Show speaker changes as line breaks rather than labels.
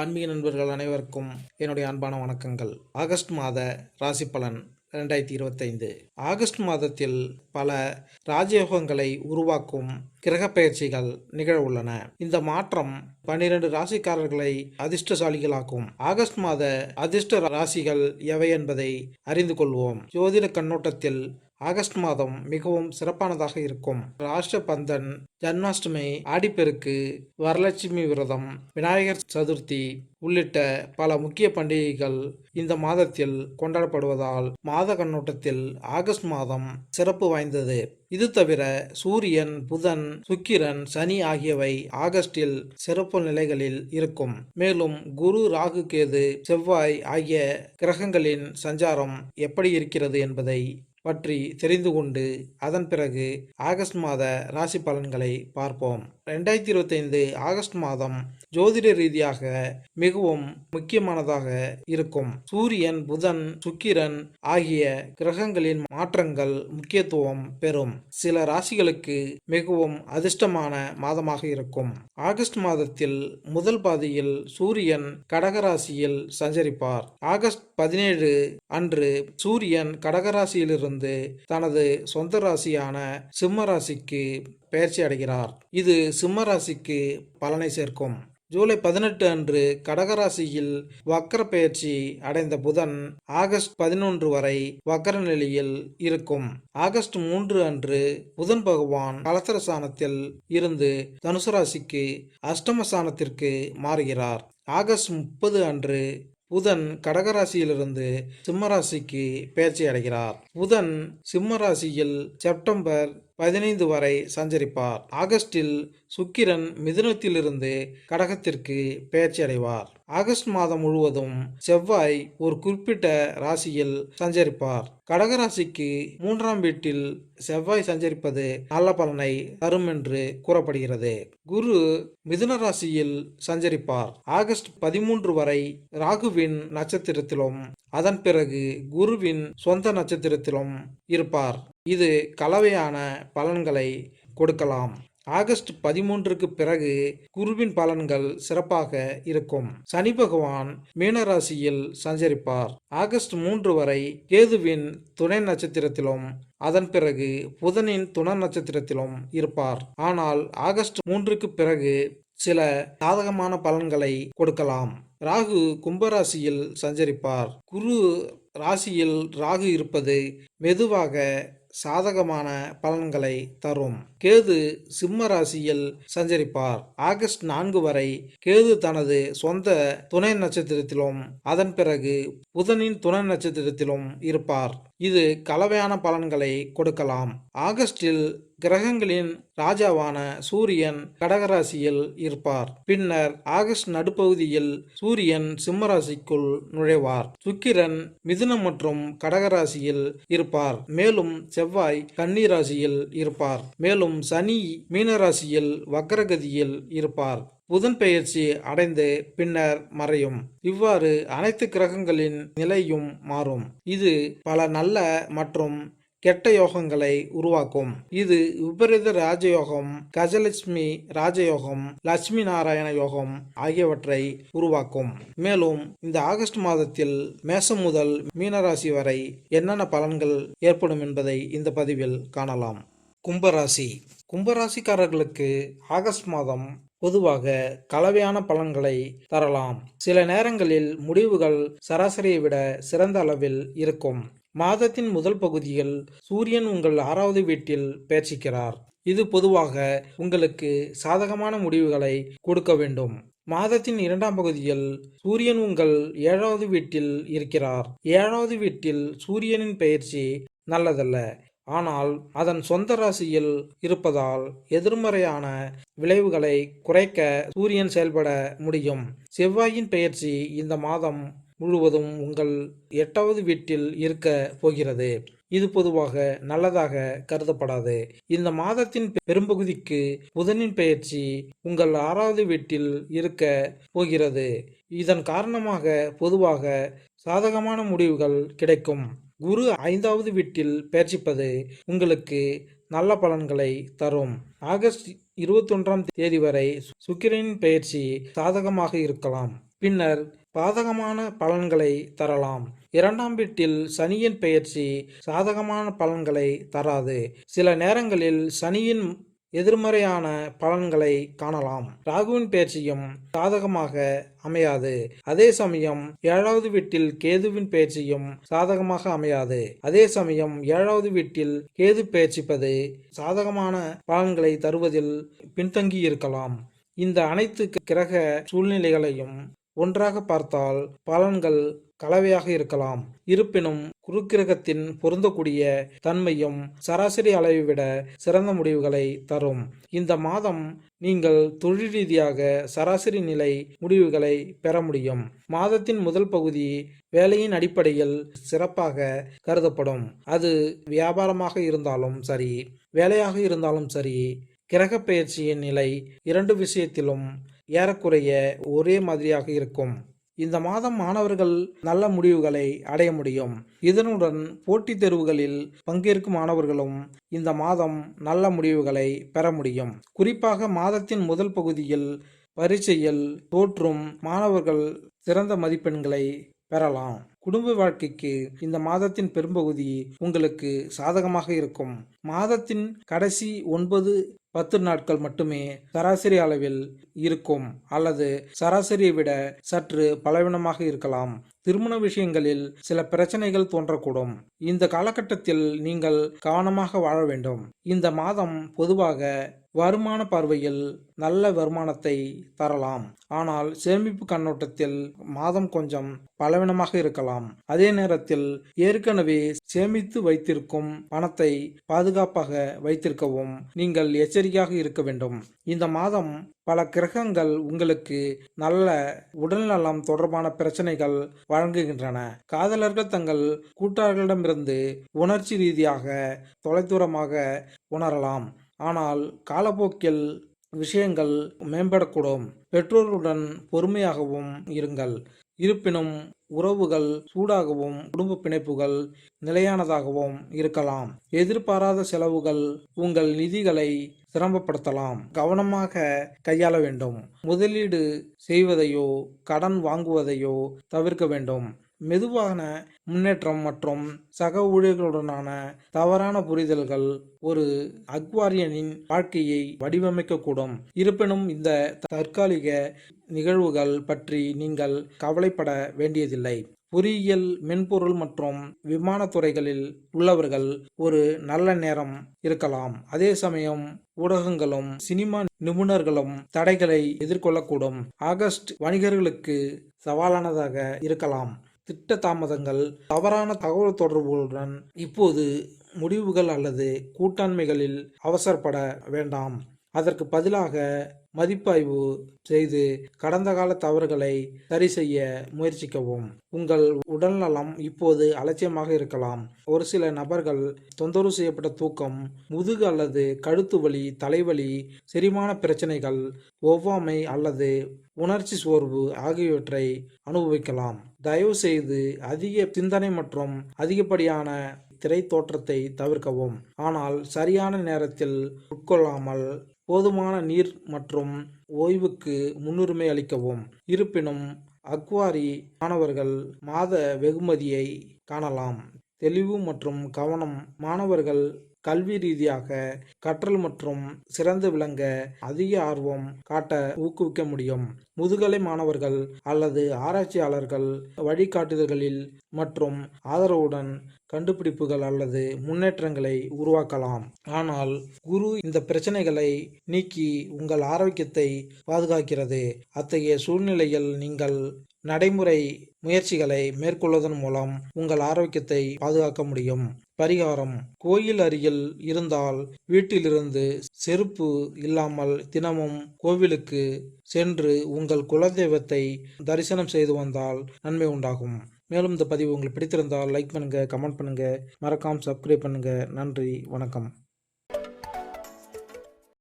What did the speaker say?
ஆன்மீக நண்பர்கள் அனைவருக்கும் என்னுடைய அன்பான வணக்கங்கள். ஆகஸ்ட் மாத ராசி பலன் ரெண்டாயிரத்தி இருபத்தைந்து. ஆகஸ்ட் மாதத்தில் பல ராஜயோகங்களை உருவாக்கும் கிரக பயிற்சிகள் நிகழ உள்ளன. இந்த மாற்றம் பன்னிரண்டு ராசிக்காரர்களை அதிர்ஷ்டசாலிகளாக்கும். ஆகஸ்ட் மாத அதிர்ஷ்ட ராசிகள் எவை என்பதை அறிந்து கொள்வோம். ஜோதிட கண்ணோட்டத்தில் ஆகஸ்ட் மாதம் மிகவும் சிறப்பானதாக இருக்கும். ராஷ்டிரபந்தன் ஜன்மாஷ்டமி ஆடிப்பெருக்கு வரலட்சுமி விரதம் விநாயகர் சதுர்த்தி உள்ளிட்ட பல முக்கிய பண்டிகைகள் இந்த மாதத்தில் கொண்டாடப்படுவதால் மாத கண்ணோட்டத்தில் ஆகஸ்ட் மாதம் சிறப்பு வாய்ந்தது. இது தவிர சூரியன் புதன் சுக்கிரன் சனி ஆகியவை ஆகஸ்டில் சிறப்பு நிலைகளில் இருக்கும். மேலும் குரு ராகு கேது செவ்வாய் ஆகிய கிரகங்களின் சஞ்சாரம் எப்படி இருக்கிறது என்பதை பற்றி தெரிந்து கொண்டு அதன் பிறகு ஆகஸ்ட் மாத ராசி பலன்களை பார்ப்போம். ரெண்டாயிரத்தி இருபத்தைந்து ஆகஸ்ட் மாதம் ஜோதிட ரீதியாக மிகவும் முக்கியமானதாக இருக்கும். சூரியன் புதன் சுக்கிரன் ஆகிய கிரகங்களின் மாற்றங்கள் முக்கியத்துவம் பெறும். சில ராசிகளுக்கு மிகவும் அதிர்ஷ்டமான மாதமாக இருக்கும். ஆகஸ்ட் மாதத்தில் முதல் பாதியில் சூரியன் கடகராசியில் சஞ்சரிப்பார். ஆகஸ்ட் பதினேழு அன்று சூரியன் கடகராசியிலிருந்து தனது சொந்த ராசியான சிம்ம ராசிக்கு பயிற்சி அடைகிறார். இது சிம்ம ராசிக்கு பலனை சேர்க்கும். ஜூலை பதினெட்டு அன்று கடகராசியில் வக்கர பயிற்சி அடைந்த புதன் ஆகஸ்ட் பதினொன்று வரை வக்கர நிலையில் இருக்கும். ஆகஸ்ட் மூன்று அன்று புதன் பகவான் கலசரசானத்தில் இருந்து தனுசு ராசிக்கு அஷ்டமசானத்திற்கு மாறுகிறார். ஆகஸ்ட் முப்பது அன்று புதன் கடகராசியிலிருந்து சிம்மராசிக்கு பயிற்சி அடைகிறார். புதன் சிம்மராசியில் செப்டம்பர் பதினைந்து வரை சஞ்சரிப்பார். ஆகஸ்டில் சுக்கிரன் மிதுனத்திலிருந்து கடகத்திற்கு பெயர்ச்சி அடைவார் ஆகஸ்ட் மாதம் முழுவதும் செவ்வாய் ஒரு குறிப்பிட்ட ராசியில் சஞ்சரிப்பார். கடகராசிக்கு மூன்றாம் வீட்டில் செவ்வாய் சஞ்சரிப்பது நல்ல பலனை தரும் என்று கூறப்படுகிறது. குரு மிதுன ராசியில் சஞ்சரிப்பார். ஆகஸ்ட் பதிமூன்று வரை ராகுவின் நட்சத்திரத்திலும் அதன் பிறகு குருவின் சொந்த நட்சத்திரத்திலும் இருப்பார். இது கலவையான பலன்களை கொடுக்கலாம். ஆகஸ்ட் பதிமூன்றுக்கு பிறகு குருவின் பலன்கள் சிறப்பாக இருக்கும். சனி பகவான் மீனராசியில் சஞ்சரிப்பார். ஆகஸ்ட் மூன்று வரை கேதுவின் துணை நட்சத்திரத்திலும் அதன் பிறகு புதனின் துணை நட்சத்திரத்திலும் இருப்பார். ஆனால் ஆகஸ்ட் மூன்றுக்கு பிறகு சில சாதகமான பலன்களை கொடுக்கலாம். ராகு கும்பராசியில் சஞ்சரிப்பார். குரு ராசியில் ராகு இருப்பது மெதுவாக சாதகமான பலன்களை தரும். கேது சிம்ம ராசியில் சஞ்சரிப்பார். ஆகஸ்ட் நான்கு வரை கேது தனது சொந்த துணை நட்சத்திரத்திலும் அதன் பிறகு புதனின் துணை நட்சத்திரத்திலும் இருப்பார். இது கலவையான பலன்களை கொடுக்கலாம். ஆகஸ்டில் கிரகங்களின் ராஜாவான சூரியன் கடகராசியில் இருப்பார். பின்னர் ஆகஸ்ட் நடுப்பகுதியில் சூரியன் சிம்மராசிக்குள் நுழைவார். சுக்கிரன் மிதுனம் மற்றும் கடகராசியில் இருப்பார். மேலும் செவ்வாய் கன்னிராசியில் இருப்பார். மேலும் சனி மீனராசியில் வக்ரகதியில் இருப்பார். புதன் பெயர்ச்சி அடைந்து பின்னர் மறையும். இவ்வாறு அனைத்து கிரகங்களின் நிலையும் மாறும். இது பல நல்ல மற்றும் கெட்ட யோகங்களை உருவாக்கும். இது விபரீத ராஜயோகம் கஜலட்சுமி ராஜயோகம் லட்சுமி நாராயண யோகம் ஆகியவற்றை உருவாக்கும். மேலும் இந்த ஆகஸ்ட் மாதத்தில் மேசம் முதல் மீனராசி வரை என்னென்ன பலன்கள் ஏற்படும் என்பதை இந்த பதிவில் காணலாம். கும்பராசி. கும்பராசிக்காரர்களுக்கு ஆகஸ்ட் மாதம் பொதுவாக கலவையான பலன்களை தரலாம். சில நேரங்களில் முடிவுகள் சராசரியை விட சிறந்த அளவில் இருக்கும். மாதத்தின் முதல் பகுதியில் சூரியன் உங்கள் ஆறாவது வீட்டில் பயிற்சிக்கிறார் இது பொதுவாக உங்களுக்கு சாதகமான முடிவுகளை கொடுக்க வேண்டும். மாதத்தின் இரண்டாம் பகுதியில் சூரியன் உங்கள் ஏழாவது வீட்டில் இருக்கிறார். ஏழாவது வீட்டில் சூரியனின் பயிற்சி நல்லதல்ல. ஆனால் அதன் சொந்த ராசியில் இருப்பதால் எதிர்மறையான விளைவுகளை குறைக்க சூரியன் செயல்பட முடியும். செவ்வாயின் பெயர்ச்சி இந்த மாதம் முழுவதும் உங்கள் எட்டாவது வீட்டில் இருக்க போகிறது. இது பொதுவாக நல்லதாக கருதப்படாது. இந்த மாதத்தின் பெரும்பகுதிக்கு புதனின் பெயர்ச்சி உங்கள் ஆறாவது வீட்டில் இருக்க போகிறது. இதன் காரணமாக பொதுவாக சாதகமான முடிவுகள் கிடைக்கும். குரு ஐந்தாவது வீட்டில் பயிற்சிப்பது உங்களுக்கு நல்ல பலன்களை தரும். ஆகஸ்ட் இருபத்தொன்றாம் தேதி வரை சுக்கிரனின் பயிற்சி சாதகமாக இருக்கலாம். பின்னர் பாதகமான பலன்களை தரலாம். இரண்டாம் வீட்டில் சனியின் பெயர்ச்சி சாதகமான பலன்களை தராது. சில நேரங்களில் சனியின் எதிர்மறையான பலன்களை காணலாம். ராகுவின் பயிற்சியும் சாதகமாக அமையாது. அதே சமயம் ஏழாவது வீட்டில் கேதுவின் பயிற்சியும் சாதகமாக அமையாது. அதே சமயம் ஏழாவது வீட்டில் கேது பயிற்சிப்பது சாதகமான பலன்களை தருவதில் பின்தங்கி இருக்கலாம். இந்த அனைத்து கிரக சூழ்நிலைகளையும் ஒன்றாக பார்த்தால் பலன்கள் கலவையாக இருக்கலாம். இருப்பினும் குருக்கிரகத்தின் பொருந்தக்கூடிய தன்மையும் சராசரி அளவை விட சிறந்த முடிவுகளை தரும். இந்த மாதம் நீங்கள் தொழில் ரீதியாக சராசரி நிலை முடிவுகளை பெற முடியும். மாதத்தின் முதல் பகுதி வேலையின் அடிப்படையில் சிறப்பாக கருதப்படும். அது வியாபாரமாக இருந்தாலும் சரி வேலையாக இருந்தாலும் சரி கிரக பயிற்சியின் நிலை இரண்டு விஷயத்திலும் ஏறக்குறைய ஒரே மாதிரியாக இருக்கும். இந்த மாதம் மாணவர்கள் நல்ல முடிவுகளை அடைய முடியும். இதனுடன் போட்டித் தேர்வுகளில் பங்கேற்கும் மாணவர்களும் இந்த மாதம் நல்ல முடிவுகளை பெற முடியும். குறிப்பாக மாதத்தின் முதல் பகுதியில் பரீட்சையில் தோற்றும் மாணவர்கள் சிறந்த மதிப்பெண்களை பெறலாம். குடும்ப வாழ்க்கைக்கு இந்த மாதத்தின் பெரும்பகுதி உங்களுக்கு சாதகமாக இருக்கும். மாதத்தின் கடைசி ஒன்பது பத்து நாட்கள் மட்டுமே சராசரி அளவில் இருக்கும் அல்லது சராசரியை விட சற்று பலவீனமாக இருக்கலாம். திருமண விஷயங்களில் சில பிரச்சனைகள் தோன்றக்கூடும். இந்த காலகட்டத்தில் நீங்கள் கவனமாக வாழ வேண்டும். இந்த மாதம் பொதுவாக வருமான பார்வையில் நல்ல வருமானத்தை தரலாம். ஆனால் சேமிப்பு கண்ணோட்டத்தில் மாதம் கொஞ்சம் பலவீனமாக இருக்கலாம். அதே நேரத்தில் ஏற்கனவே சேமித்து வைத்திருக்கும் பணத்தை பாதுகாப்பாக வைத்திருக்கவும் நீங்கள் எச்சரிக்கையாக இருக்க வேண்டும். இந்த மாதம் பல கிரகங்கள் உங்களுக்கு நல்ல உடல்நலம் தொடர்பான பிரச்சனைகள் வழங்குகின்றன. காதலர்கள் தங்கள் கூட்டாளர்களிடமிருந்து உணர்ச்சி ரீதியாக தொலைதூரமாக உணரலாம். ஆனால் காலப்போக்கில் விஷயங்கள் மேம்படக்கூடும். பெற்றோருடன் பொறுமையாகவும் இருங்கள். இருப்பினும் உறவுகள் சூடாகவும் குடும்ப பிணைப்புகள் நிலையானதாகவும் இருக்கலாம். எதிர்பாராத செலவுகள் உங்கள் நிதிகளை சிரமப்படுத்தலாம். கவனமாக கையாள வேண்டும். முதலீடு செய்வதையோ கடன் வாங்குவதையோ தவிர்க்க வேண்டும். மெதுவான முன்னேற்றம் மற்றும் சக ஊழியர்களுடனான தவறான புரிதல்கள் ஒரு அக்வாரியனின் வாழ்க்கையை வடிவமைக்கக்கூடும். இருப்பினும் இந்த தற்காலிக நிகழ்வுகள் பற்றி நீங்கள் கவலைப்பட வேண்டியதில்லை. பொறியியல் மென்பொருள் மற்றும் விமானத்துறைகளில் உள்ளவர்கள் ஒரு நல்ல நேரம் இருக்கலாம். அதே சமயம் ஊடகங்களும் சினிமா நிபுணர்களும் தடைகளை எதிர்கொள்ளக்கூடும். ஆகஸ்ட் வணிகர்களுக்கு சவாலானதாக இருக்கலாம். திட்ட தாமதங்கள் தவறான தகவல் தொடர்புகளுடன் இப்போது முடிவுகள் அல்லது கூட்டாண்மைகளில் அவசரப்பட வேண்டாம். அதற்கு பதிலாக மதிப்பாய்வு செய்து கடந்த கால தவறுகளை சரி செய்ய முயற்சிக்கவும். உங்கள் உடல்நலம் இப்போது அலட்சியமாக இருக்கலாம். ஒரு சில நபர்கள் தொந்தரவு செய்யப்பட்ட தூக்கம் முதுகு அல்லது கழுத்து வலி தலைவலி செரிமான பிரச்சனைகள் ஒவ்வாமை அல்லது உணர்ச்சி சோர்வு ஆகியவற்றை அனுபவிக்கலாம். தயவு செய்து அதிக சிந்தனை மற்றும் அதிகப்படியான திரை தோற்றத்தை தவிர்க்கவும். ஆனால் சரியான நேரத்தில் உட்கொள்ளாமல் போதுமான நீர் மற்றும் ஓய்வுக்கு முன்னுரிமை அளிக்கவும். இருப்பினும் அக்வாரி மாணவர்கள் மாத வெகுமதியை காணலாம். தெளிவு மற்றும் கவனம் மாணவர்கள் கல்வி ரீதியாக கற்றல் மற்றும் சிறந்து விளங்க அதிக ஆர்வம் காட்ட ஊக்குவிக்க முடியும். முதுகலை மாணவர்கள் அல்லது ஆராய்ச்சியாளர்கள் வழிகாட்டுதல்களில் மற்றும் ஆதரவுடன் கண்டுபிடிப்புகள் அல்லது முன்னேற்றங்களை உருவாக்கலாம். ஆனால் குரு இந்த பிரச்சனைகளை நீக்கி உங்கள் ஆரோக்கியத்தை பாதுகாக்கிறது. அத்தகைய சூழ்நிலையில் நீங்கள் நடைமுறை முயற்சிகளை மேற்கொள்வதன் மூலம் உங்கள் ஆரோக்கியத்தை பாதுகாக்க முடியும். பரிகாரம். கோயில் அருகில் இருந்தால் வீட்டிலிருந்து செருப்பு இல்லாமல் தினமும் கோவிலுக்கு சென்று உங்கள் குலதெய்வத்தை தரிசனம் செய்து வந்தால் நன்மை உண்டாகும். மேலும் இந்த பதிவு உங்களுக்கு பிடித்திருந்தால் லைக் பண்ணுங்கள் கமெண்ட் பண்ணுங்கள் மறக்காமல் சப்ஸ்கிரைப் பண்ணுங்கள் நன்றி வணக்கம்.